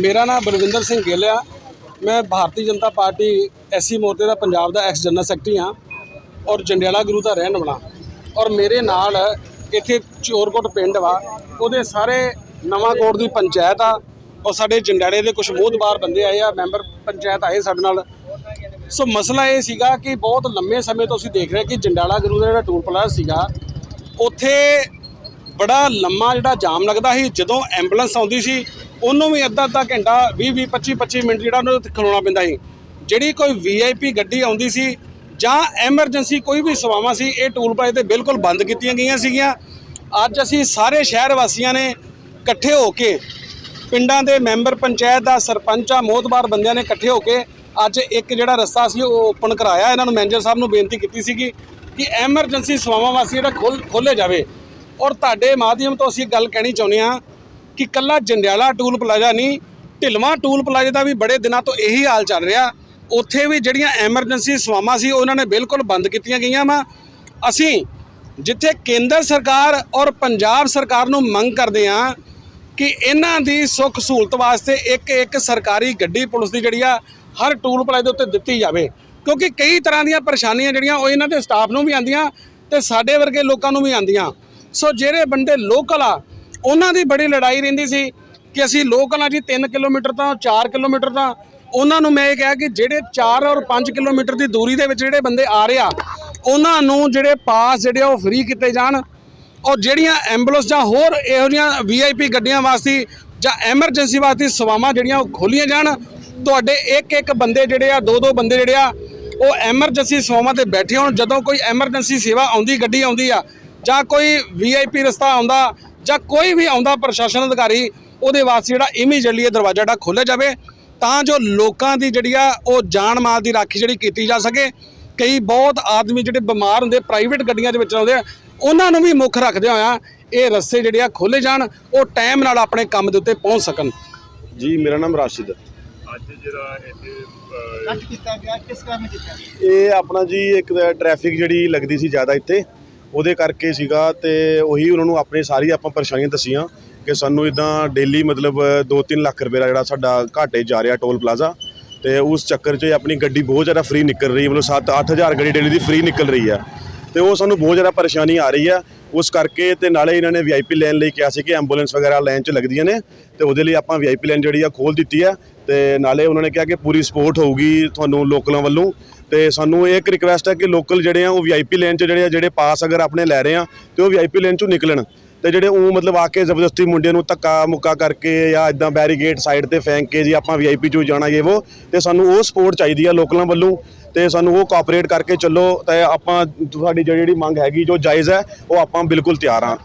ਮੇਰਾ ਨਾਮ ਬਲਵਿੰਦਰ ਸਿੰਘ ਗਿੱਲ ਆ। ਮੈਂ ਭਾਰਤੀ ਜਨਤਾ ਪਾਰਟੀ ਐਸਸੀ ਮੋਰਚੇ ਦਾ ਪੰਜਾਬ ਦਾ ਐਕਸ ਜਨਰਲ ਸੈਕਟਰੀ ਹਾਂ ਔਰ ਜੰਡਿਆਲਾ ਗੁਰੂ ਦਾ ਰਹਿਣ ਵਾਲਾ। ਔਰ ਮੇਰੇ ਨਾਲ ਇੱਥੇ ਚੋਰਕੋਟ ਪਿੰਡ ਵਾ। ਉਹਦੇ ਸਾਰੇ ਨਵਾਂ ਕੋਟ ਦੀ ਪੰਚਾਇਤ ਆ। ਔਰ ਸਾਡੇ ਜੰਡਿਆਲੇ ਦੇ ਕੁਝ ਮੋਹਤਬਾਰ ਬੰਦੇ ਆਏ ਆ, ਮੈਂਬਰ ਪੰਚਾਇਤ ਆਏ ਸਾਡੇ ਨਾਲ। ਸੋ ਮਸਲਾ ਇਹ ਸੀਗਾ ਕਿ ਬਹੁਤ ਲੰਮੇ ਸਮੇਂ ਤੋਂ ਅਸੀਂ ਦੇਖ ਰਹੇ ਕਿ ਜੰਡਿਆਲਾ ਗੁਰੂ ਦਾ ਜਿਹੜਾ ਟੂਲ ਪਲਾਜ਼ਾ ਸੀਗਾ, ਉੱਥੇ ਬੜਾ ਲੰਮਾ ਜਿਹੜਾ ਜਾਮ ਲੱਗਦਾ ਸੀ। ਜਦੋਂ ਐਂਬੂਲੈਂਸ ਆਉਂਦੀ ਸੀ ਉਹਨੂੰ ਵੀ ਅੱਧਾ ਅੱਧਾ ਘੰਟਾ 20 20 25 25 ਮਿੰਟ ਜਿਹੜਾ ਉਹਨੂੰ ਉੱਥੇ ਖਲੋਣਾ ਪੈਂਦਾ ਸੀ। ਜਿਹੜੀ ਕੋਈ ਵੀਆਈਪੀ ਗੱਡੀ ਆਉਂਦੀ ਸੀ ਜਾਂ ਐਮਰਜੈਂਸੀ ਕੋਈ ਵੀ ਸੇਵਾਵਾਂ ਸੀ, ਇਹ ਟੂਲ ਪਲਾਜ਼ੇ ਤੇ ਬਿਲਕੁਲ ਬੰਦ ਕੀਤੀਆਂ ਗਈਆਂ ਸੀਗੀਆਂ। ਅੱਜ ਅਸੀਂ ਸਾਰੇ ਸ਼ਹਿਰ ਵਾਸੀਆਂ ਨੇ ਇਕੱਠੇ ਹੋ ਕੇ, ਪਿੰਡਾਂ ਦੇ ਮੈਂਬਰ ਪੰਚਾਇਤ ਦਾ ਸਰਪੰਚਾ ਮੋਹਤਬਾਰ ਬੰਦਿਆਂ ਨੇ ਇਕੱਠੇ ਹੋ ਕੇ ਅੱਜ ਇੱਕ ਜਿਹੜਾ ਰਸਤਾ ਸੀ ਉਹ ਓਪਨ ਕਰਾਇਆ। ਇਹਨਾਂ ਨੂੰ ਮੈਨੇਜਰ ਸਾਹਿਬ ਨੂੰ ਬੇਨਤੀ ਕੀਤੀ ਸੀਗੀ ਕਿ ਐਮਰਜੈਂਸੀ ਸੇਵਾਵਾਂ ਵਾਸਤੇ ਜਿਹੜਾ ਖੋਲ ਖੋਲੇ ਜਾਵੇ। ਔਰ ਤੁਹਾਡੇ ਮਾਧਿਅਮ ਤੋਂ ਅਸੀਂ ਗੱਲ ਕਹਿਣੀ ਚਾਹੁੰਦੇ ਹਾਂ ਕਿ ਕੱਲਾ ਜੰਡਿਆਲਾ ਟੂਲ ਪਲਾਜ਼ਾ ਨਹੀਂ, ਢਿਲਵਾਂ ਟੂਲ ਪਲਾਜ਼ੇ ਦਾ ਵੀ ਬੜੇ ਦਿਨਾਂ ਤੋਂ ਇਹੀ ਹਾਲ ਚੱਲ ਰਿਹਾ। ਉੱਥੇ ਵੀ ਜਿਹੜੀਆਂ ਐਮਰਜੈਂਸੀ ਸੇਵਾਵਾਂ ਸੀ, ਉਹਨਾਂ ਨੇ ਬਿਲਕੁਲ ਬੰਦ ਕੀਤੀਆਂ ਗਈਆਂ ਵਾ। ਅਸੀਂ ਜਿੱਥੇ ਕੇਂਦਰ ਸਰਕਾਰ ਔਰ ਪੰਜਾਬ ਸਰਕਾਰ ਨੂੰ ਮੰਗ ਕਰਦੇ ਹਾਂ ਕਿ ਇਹਨਾਂ ਦੀ ਸੁੱਖ ਸਹੂਲਤ ਵਾਸਤੇ ਇੱਕ ਇੱਕ ਸਰਕਾਰੀ ਗੱਡੀ ਪੁਲਿਸ ਦੀ ਜਿਹੜੀ ਆ, ਹਰ ਟੂਲ ਪਲਾਜ਼ੇ ਦੇ ਉੱਤੇ ਦਿੱਤੀ ਜਾਵੇ। ਕਿਉਂਕਿ ਕਈ ਤਰ੍ਹਾਂ ਦੀਆਂ ਪਰੇਸ਼ਾਨੀਆਂ ਜਿਹੜੀਆਂ, ਉਹ ਇਹਨਾਂ ਦੇ ਸਟਾਫ ਨੂੰ ਵੀ ਆਉਂਦੀਆਂ ਤੇ ਸਾਡੇ ਵਰਗੇ ਲੋਕਾਂ ਨੂੰ ਵੀ ਆਉਂਦੀਆਂ। ਸੋ ਜਿਹੜੇ ਬੰਦੇ ਲੋਕਲ ਆ ਉਹਨਾਂ ਦੀ ਬੜੀ ਲੜਾਈ ਰਹਿੰਦੀ ਸੀ ਕਿ ਅਸੀਂ ਲੋਕਲ ਆ ਜੀ 3 ਕਿਲੋਮੀਟਰ ਤੋਂ 4 ਕਿਲੋਮੀਟਰ ਤਾਂ, ਉਹਨਾਂ ਨੂੰ ਮੈਂ ਇਹ ਕਿਹਾ ਕਿ ਜਿਹੜੇ 4 ਔਰ 5 ਕਿਲੋਮੀਟਰ ਦੀ ਦੂਰੀ ਦੇ ਵਿੱਚ ਜਿਹੜੇ ਬੰਦੇ ਆ ਰਹੇ ਆ, ਉਹਨਾਂ ਨੂੰ ਜਿਹੜੇ ਪਾਸ ਜਿਹੜੇ ਆ ਉਹ ਫ੍ਰੀ ਕੀਤੇ ਜਾਣ। ਔਰ ਜਿਹੜੀਆਂ ਐਂਬੂਲੈਂਸ ਜਾਂ ਹੋਰ ਇਹੋ ਜਿਹੀਆਂ ਵੀਆਈਪੀ ਗੱਡੀਆਂ ਵਾਸਤੇ ਜਾਂ ਐਮਰਜੈਂਸੀ ਵਾਸਤੇ ਸੇਵਾਵਾਂ ਜਿਹੜੀਆਂ ਉਹ ਖੋਲੀਆਂ ਜਾਣ, ਤੁਹਾਡੇ ਇੱਕ ਇੱਕ ਬੰਦੇ ਜਿਹੜੇ ਆ ਦੋ ਦੋ ਬੰਦੇ ਜਿਹੜੇ ਆ, ਉਹ ਐਮਰਜੈਂਸੀ ਸੇਵਾਵਾਂ ਤੇ ਬੈਠੇ ਹੋਣ। ਜਦੋਂ ਕੋਈ ਐਮਰਜੈਂਸੀ ਸੇਵਾ ਆਉਂਦੀ, ਗੱਡੀ ਆਉਂਦੀ ਆ ਜਾਂ ਕੋਈ ਵੀਆਈਪੀ ਰਸਤਾ ਆਉਂਦਾ ਜਾਂ ਕੋਈ ਵੀ ਆਉਂਦਾ ਪ੍ਰਸ਼ਾਸਨ ਅਧਿਕਾਰੀ ਉਹਦੇ ਵਾਸਤੇ ਜਿਹੜਾ ਇਮੀਡੀਏਟਲੀ ਇਹ ਦਰਵਾਜ਼ਾ ਜਿਹੜਾ ਖੋਲ੍ਹਿਆ ਜਾਵੇ ਤਾਂ ਜੋ ਲੋਕਾਂ ਦੀ ਜਿਹੜੀ ਆ ਉਹ ਜਾਨ ਮਾਲ ਦੀ ਰਾਖੀ ਜਿਹੜੀ ਕੀਤੀ ਜਾ ਸਕੇ। ਕਈ ਬਹੁਤ ਆਦਮੀ ਜਿਹੜੇ ਬਿਮਾਰ ਹੁੰਦੇ ਪ੍ਰਾਈਵੇਟ ਗੱਡੀਆਂ ਦੇ ਵਿੱਚ ਆਉਂਦੇ ਆ ਉਹਨਾਂ ਨੂੰ ਵੀ ਮੁੱਖ ਰੱਖਦੇ ਹੋਇਆ ਇਹ ਰਸਤੇ ਜਿਹੜੇ ਆ ਖੋਲੇ ਜਾਣ ਉਹ ਟਾਈਮ ਨਾਲ ਆਪਣੇ ਕੰਮ ਦੇ ਉੱਤੇ ਪਹੁੰਚ ਸਕਣ। ਜੀ ਮੇਰਾ ਨਾਮ ਰਾਸ਼ਿਦ ਅੱਜ ਜਿਹੜਾ ਇੱਥੇ ਕੱਟ ਕੀਤਾ ਗਿਆ ਕਿਸ ਕਾਰਨ ਕੀਤਾ? ਇਹ ਆਪਣਾ ਜੀ ਇੱਕ ਟ੍ਰੈਫਿਕ ਜਿਹੜੀ ਲੱਗਦੀ ਸੀ ਜ਼ਿਆਦਾ ਇੱਥੇ ਉਹਦੇ ਕਰਕੇ ਸੀਗਾ ਤੇ ਉਹੀ ਉਹਨਾਂ ਨੂੰ ਆਪਣੀ ਸਾਰੀ ਆਪਾਂ ਪਰੇਸ਼ਾਨੀਆਂ ਦੱਸੀਆਂ ਕਿ ਸਾਨੂੰ ਇਦਾਂ ਡੇਲੀ ਮਤਲਬ 2-3 ਲੱਖ ਰੁਪਏ ਦਾ ਜਿਹੜਾ ਸਾਡਾ ਘਾਟੇ ਜਾ ਰਿਹਾ ਟੋਲ ਪਲਾਜ਼ਾ ਤੇ ਉਸ ਚੱਕਰ 'ਚ ਆਪਣੀ ਗੱਡੀ ਬਹੁਤ ਜ਼ਿਆਦਾ ਫ੍ਰੀ ਨਿਕਲ ਰਹੀ ਹੈ। ਮਤਲਬ 7-8000 ਗੱਡੀ ਡੇਲੀ ਦੀ ਫ੍ਰੀ ਨਿਕਲ ਰਹੀ ਆ ਤੇ ਉਹ ਸਾਨੂੰ ਬਹੁਤ ਜ਼ਿਆਦਾ ਪਰੇਸ਼ਾਨੀ ਆ ਰਹੀ ਆ। ਉਸ ਕਰਕੇ ਤੇ ਨਾਲੇ ਇਹਨਾਂ ਨੇ ਵੀਆਈਪੀ ਲੈਣ ਲਈ ਕਿਹਾ ਸੀ ਕਿ ਐਂਬੂਲੈਂਸ ਵਗੈਰਾ ਲਾਈਨ 'ਚ ਲੱਗਦੀਆਂ ਨੇ ਤੇ ਉਹਦੇ ਲਈ ਆਪਾਂ ਵੀਆਈਪੀ ਲਾਈਨ ਜਿਹੜੀ ਆ ਖੋਲ ਦਿੱਤੀ ਆ ਤੇ ਨਾਲੇ ਉਹਨਾਂ ਨੇ ਕਿਹਾ ਕਿ ਪੂਰੀ ਸਪੋਰਟ ਹੋਊਗੀ ਤੁਹਾਨੂੰ ਲੋਕਲਾਂ ਵੱਲੋਂ ਤੇ ਸਾਨੂੰ ਇਹ ਇੱਕ ਰਿਕਵੈਸਟ ਹੈ ਕਿ ਲੋਕਲ ਜਿਹੜੇ ਆ, ਉਹ ਵੀਆਈਪੀ ਲਾਈਨ 'ਚ ਜਿਹੜੇ ਆ, ਜਿਹੜੇ ਪਾਸ ਅਗਰ ਆਪਣੇ ਲੈ ਰਹੇ ਆ, ਤੇ ਉਹ ਵੀਆਈਪੀ ਲਾਈਨ 'ਚੋਂ ਨਿਕਲਣ। ਤੇ ਜਿਹੜੇ ਉਹ ਮਤਲਬ ਆ ਕੇ ਜ਼ਬਰਦਸਤੀ ਮੁੰਡਿਆਂ ਨੂੰ ਧੱਕਾ ਮੁੱਕਾ ਕਰਕੇ ਜਾਂ ਇਦਾਂ ਬੈਰੀਗੇਟ ਸਾਈਡ ਤੇ ਫੈਂਕ ਕੇ ਜੀ ਆਪਾਂ ਵੀਆਈਪੀ 'ਚੋਂ ਜਾਣਾ ਇਹ ਉਹ ਤੇ ਸਾਨੂੰ ਉਹ ਸਪੋਰਟ ਚਾਹੀਦੀ ਆ ਲੋਕਲਾਂ ਵੱਲੋਂ, ਤੇ ਸਾਨੂੰ ਉਹ ਕੋਆਪਰੇਟ ਕਰਕੇ ਚੱਲੋ, ਤੇ ਆਪਾਂ ਤੁਹਾਡੀ ਜਿਹੜੀ ਮੰਗ ਹੈਗੀ, ਜੋ ਜਾਇਜ਼ ਹੈ, ਉਹ ਆਪਾਂ ਬਿਲਕੁਲ ਤਿਆਰ ਹਾਂ।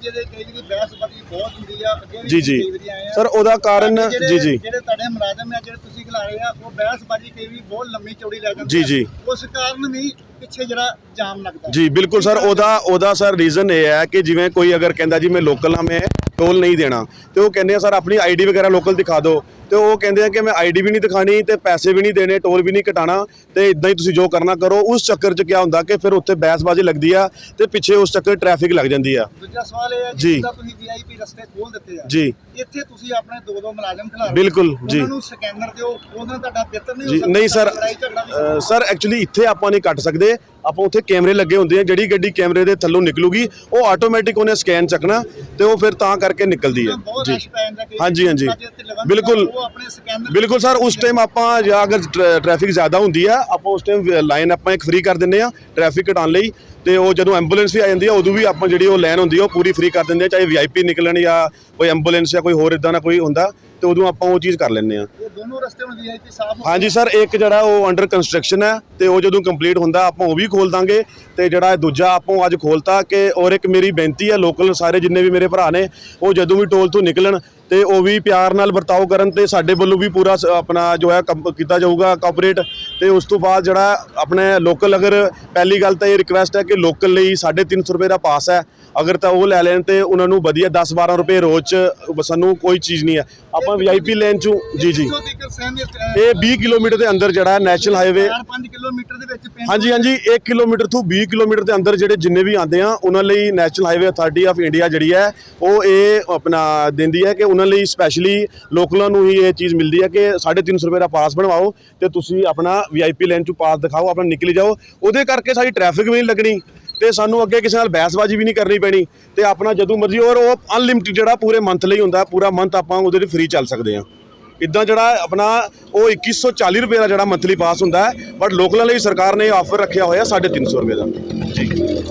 ਤੁਹਾਡੇ ਕੋਲ ਪਲਾਜੇ ਦੇ ਕਈ ਵਾਰੀ ਬਹਿਸਬਾਜ਼ੀ ਬਹੁਤ ਹੁੰਦੀ ਆ ਅੱਗੇ ਵੀ ਜੀ ਜੀ ਕਈ ਵਾਰੀ ਆਏ ਆ। ਸਰ ਉਹਦਾ ਕਾਰਨ ਜੀ ਜਿਹੜੇ- ਜੀ ਜਿਹੜੇ ਤੁਹਾਡੇ ਮੁਲਾਜ਼ਮ ਆ ਜਿਹੜੇ ਤੁਸੀਂ ਖਿਲਾ ਰਹੇ ਆ ਉਹ ਬਹਿਸਬਾਜ਼ੀ ਕਈ ਵੀ ਬਹੁਤ ਲੰਮੀ ਚੌੜੀ ਲੈ ਜਾਂਦੀ ਜੀ, ਆ। ਜੀ। ਉਸ ਕਾਰਨ ਵੀ ਪਿੱਛੇ ਜਿਹੜਾ ਜਾਮ ਲੱਗਦਾ ਜੀ ਬਿਲਕੁਲ ਸਰ ਉਹਦਾ ਉਹਦਾ ਸਰ ਰੀਜ਼ਨ ਇਹ ਹੈ ਕਿ ਜਿਵੇਂ ਕੋਈ ਅਗਰ ਕਹਿੰਦਾ ਜੀ ਮੈਂ ਲੋਕਲ ਹਾਂ ਮੈਂ ਟੋਲ ਨਹੀਂ ਦੇਣਾ ਤੇ ਉਹ ਕਹਿੰਦੇ ਆ ਸਰ ਆਪਣੀ ਆਈਡੀ ਵਗੈਰਾ ਲੋਕਲ ਦਿਖਾ ਦਿਓ ਤੇ ਉਹ ਕਹਿੰਦੇ ਆ ਕਿ ਮੈਂ ਆਈਡੀ ਵੀ ਨਹੀਂ ਦਿਖਾਣੀ ਤੇ ਪੈਸੇ ਵੀ ਨਹੀਂ ਦੇਣੇ ਟੋਲ ਵੀ ਨਹੀਂ ਕਟਾਣਾ ਤੇ ਇਦਾਂ ਹੀ ਤੁਸੀਂ ਜੋ ਕਰਨਾ ਕਰੋ ਉਸ ਚੱਕਰ 'ਚ ਕੀ ਹੁੰਦਾ ਕਿ ਫਿਰ ਉੱਥੇ ਬਹਿਸਬਾਜ਼ੀ ਲੱਗਦੀ ਆ ਤੇ ਪਿੱਛੇ ਉਸ ਚੱਕਰ ਟ੍ਰੈਫਿਕ ਲੱਗ ਜਾਂਦੀ ਆ ਦੂਜਾ ਸਵਾਲ ਇਹ ਹੈ ਜੀ। ਜਿੱਦਾਂ ਤੁਸੀਂ ਵੀਆਈਪੀ ਰਸਤੇ ਖੋਲ ਦਿੱਤੇ ਆ ਜੀ ਇੱਥੇ ਤੁਸੀਂ ਆਪਣੇ ਦੋ ਦੋ ਮੁਲਾਜ਼ਮ ਖਿਲਾ ਰਹੇ ਹੋ। ਬਿਲਕੁਲ, ਜੀ। ਉਹਨਾਂ ਨੂੰ ਸਕੈਨਰ ਦਿਓ ਉਹਨਾਂ ਨਾਲ ਤੁਹਾਡਾ ਬਿਹਤਰ ਨਹੀਂ ਹੋ ਜੀ ਸਕਦਾ ਨਹੀਂ ਸਰ ਲੜਾਈ ਝਗੜਾ ਵੀ ਅ, ਸਰ ਐਕਚੁਅਲੀ ਇੱਥੇ ਆਪਾਂ ਨਹੀਂ ਕੱਟ ਸਕਦੇ ਆਪਾਂ ਉੱਥੇ ਕੈਮਰੇ ਲੱਗੇ ਹੁੰਦੇ ਆ ਜਿਹੜੀ ਗੱਡੀ ਕੈਮਰੇ ਦੇ ਥੱਲੋਂ ਨਿਕਲੂਗੀ ਉਹ ਆਟੋਮੈਟਿਕ ਉਹਨੇ ਸਕੈਨ ਚੱਕਣਾ ਤੇ ਉਹ ਫਿਰ ਤਾਂ ਕਰਕੇ ਨਿਕਲਦੀ ਹੈ ਬਹੁਤ ਜੀ ਰਸ਼ ਪੈ ਜਾਂਦਾ ਕਈ ਹਾਂਜੀ, ਹਾਂਜੀ। ਪਲਾਜ਼ੇ ਉੱਤੇ ਲਗਨ ਬਿਲਕੁਲ। ਉਹ ਆਪਣੇ ਸਕੈਨਰ ਬਿਲਕੁਲ ਸਰ, ਉਸ ਟਾਈਮ ਆਪਾਂ ਜਾਂ ਅਗਰ ਟ੍ਰੈਫਿਕ ਜ਼ਿਆਦਾ ਹੁੰਦੀ ਆ, ਆਪਾਂ ਉਸ ਟਾਈਮ ਲਾਈਨ ਆਪਾਂ ਇੱਕ ਫ੍ਰੀ ਕਰ ਦਿੰਦੇ ਆ ਟ੍ਰੈਫਿਕ ਘਟਾਉਣ ਲਈ। ਤੇ ਉਹ ਜਦੋਂ ਐਂਬੂਲੈਂਸ ਵੀ ਆ ਜਾਂਦੀ ਆ ਉਦੋਂ ਵੀ ਆਪਾਂ ਜਿਹੜੀ ਉਹ ਲਾਈਨ ਹੁੰਦੀ ਆ ਉਹ ਪੂਰੀ ਫ੍ਰੀ ਕਰ ਦਿੰਦੇ ਆ ਚਾਹੇ ਵੀਆਈਪੀ ਨਿਕਲਣ ਜਾਂ ਕੋਈ ਐਂਬੂਲੈਂਸ ਜਾਂ ਕੋਈ ਹੋਰ ਇਦਾਂ ਦਾ ਕੋਈ ਹੁੰਦਾ ਤੇ ਉਦੋਂ ਆਪਾਂ ਉਹ ਚੀਜ਼ ਕਰ ਲੈਂਦੇ ਆ। ਇਹ ਦੋਨੋਂ ਰਸਤੇ ਹੁਣ ਵੀਆਈਪੀ ਸਾਫ਼ ਹਾਂਜੀ ਸਰ ਇੱਕ ਜਿਹੜਾ ਉਹ ਅੰਡਰ ਕੰਸਟਰਕਸ਼ਨ ਹੈ ਤੇ ਉਹ ਜਦੋਂ ਕੰਪਲੀਟ ਹੁੰਦਾ ਆਪਾਂ ਉਹ ਵੀ ਖੋਲ ਦਾਂਗੇ ਤੇ ਜਿਹੜਾ ਇਹ ਦੂਜਾ ਆਪਾਂ ਅੱਜ ਖੋਲਤਾ ਕਿ ਔਰ ਇੱਕ ਮੇਰੀ ਬੇਨਤੀ ਹੈ ਲੋਕਲ ਸਾਰੇ ਜਿੰਨੇ ਵੀ ਮੇਰੇ ਭਰਾ ਨੇ ਉਹ ਜਦੋਂ ਵੀ ਟੋਲ ਤੋਂ ਨਿਕਲਣ ਤੇ ਉਹ ਵੀ ਪਿਆਰ ਨਾਲ ਵਰਤਾਓ ਕਰਨ ਤੇ ਸਾਡੇ ਵੱਲੋਂ ਵੀ ਪੂਰਾ ਆਪਣਾ ਜੋ ਹੈ ਕੰਮ ਕੀਤਾ ਜਾਊਗਾ ਕੋਆਪਰੇਟ ਤੇ ਉਸ ਤੋਂ ਬਾਅਦ ਜਿਹੜਾ ਆਪਣੇ ਲੋਕਲ ਅਗਰ ਪਹਿਲੀ ਗੱਲ ਤਾਂ ਇਹ ਰਿਕਵੈਸਟ ਹੈ ਕਿ ਲੋਕਲ ਲਈ 350 ਰੁਪਏ ਦਾ ਪਾਸ ਹੈ। ਅਗਰ ਤਾਂ ਉਹ ਲੈ ਲੈਣ ਤੇ ਉਹਨਾਂ ਨੂੰ ਵਧੀਆ 10 12 ਰੁਪਏ ਰੋਜ਼ ਚ, ਸਾਨੂੰ ਕੋਈ ਚੀਜ਼ ਨਹੀਂ ਹੈ। ਆਪਾਂ ਵੀਆਈਪੀ ਲਾਈਨ ਚੋਂ ਜੀ ਜੀ। ਇਹ 20 ਕਿਲੋਮੀਟਰ ਦੇ ਅੰਦਰ ਜਿਹੜਾ ਹੈ ਨੈਸ਼ਨਲ ਹਾਈਵੇ 4-5 ਕਿਲੋਮੀਟਰ ਦੇ ਵਿੱਚ ਪਿੰਡ ਹਾਂਜੀ ਹਾਂਜੀ 1 ਕਿਲੋਮੀਟਰ ਤੋਂ 20 ਕਿਲੋਮੀਟਰ ਦੇ ਅੰਦਰ ਜਿਹੜੇ ਜਿੰਨੇ ਵੀ ਆਉਂਦੇ ਆ ਉਹਨਾਂ ਲਈ national highway authority of India ਜਿਹੜੀ ਹੈ ਉਹ ਇਹ ਆਪਣਾ ਦਿੰਦੀ ਹੈ ਕਿ ਉਹਨਾਂ ਲਈ ਸਪੈਸ਼ਲੀ ਲੋਕਲਾਂ ਨੂੰ ਹੀ ਇਹ ਚੀਜ਼ ਮਿਲਦੀ ਹੈ ਕਿ 350 ਰੁਪਏ ਦਾ ਪਾਸ ਬਣਵਾਓ ਤੇ ਤੁਸੀਂ ਆਪਣਾ ਵੀਆਈਪੀ ਲਾਈਨ ਚੋਂ ਪਾਸ ਦਿਖਾਓ ਆਪਣਾ ਨਿਕਲ ਜਾਓ। ਉਹਦੇ ਕਰਕੇ ਸਾਡੀ ਟ੍ਰੈਫਿਕ ਵੀ ਨਹੀਂ ਲੱਗਣੀ। ਤੇ ਸਾਨੂੰ ਅੱਗੇ ਕਿਸੇ ਨਾਲ ਬਹਿਸਬਾਜ਼ੀ ਵੀ ਨਹੀਂ ਕਰਨੀ ਪੈਣੀ ਤੇ ਆਪਣਾ ਜਦੋਂ ਮਰਜ਼ੀ ਔਰ ਉਹ ਅਨਲਿਮਿਟਿਡ ਜਿਹੜਾ ਪੂਰੇ ਮੰਥ ਲਈ ਹੁੰਦਾ, ਪੂਰਾ ਮੰਥ ਆਪਾਂ ਉਹਦੇ ਲਈ ਫ੍ਰੀ ਚੱਲ ਸਕਦੇ ਹਾਂ। ਇਦਾਂ ਜਿਹੜਾ ਆਪਣਾ ਉਹ 2140 ਰੁਪਏ ਦਾ ਜਿਹੜਾ ਮੰਥਲੀ ਪਾਸ ਹੁੰਦਾ ਬਟ ਲੋਕਲਾਂ ਲਈ ਸਰਕਾਰ ਨੇ ਆਫਰ ਰੱਖਿਆ ਹੋਇਆ 350 ਰੁਪਏ ਦਾ। ਜੀ।